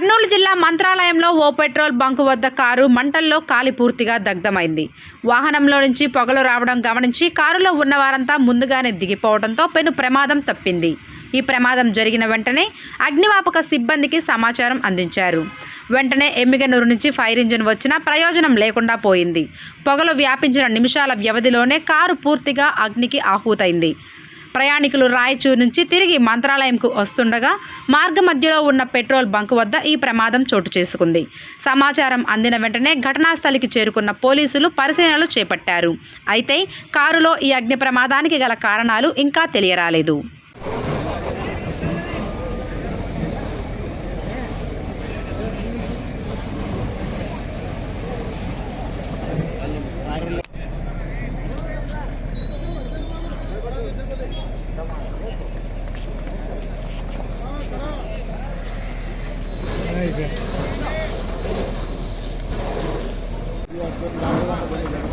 కర్నూలు జిల్లా మంత్రాలయంలో ఓ పెట్రోల్ బంకు వద్ద కారు మంటల్లో కాలి పూర్తిగా దగ్ధమైంది. వాహనంలో నుంచి పొగలు రావడం గమనించి కారులో ఉన్న వారంతా ముందుగానే దిగిపోవడంతో పెను ప్రమాదం తప్పింది. ఈ ప్రమాదం జరిగిన వెంటనే అగ్నిమాపక సిబ్బందికి సమాచారం అందించారు. వెంటనే ఎమ్మిగనూరు నుంచి ఫైర్ ఇంజిన్ వచ్చినా ప్రయోజనం లేకుండా పోయింది. పొగలు వ్యాపించిన నిమిషాల వ్యవధిలోనే కారు పూర్తిగా అగ్నికి ఆహూతైంది. ప్రయాణికులు రాయచూరు నుంచి తిరిగి మంత్రాలయంకు వస్తుండగా మార్గ మధ్యలో ఉన్న పెట్రోల్ బంక్ వద్ద ఈ ప్రమాదం చోటు చేసుకుంది. సమాచారం అందిన వెంటనే ఘటనా స్థలికి చేరుకున్న పోలీసులు పరిశీలనలు చేపట్టారు. అయితే కారులో ఈ అగ్ని ప్రమాదానికి గల కారణాలు ఇంకా తెలియరాలేదు. Thank you.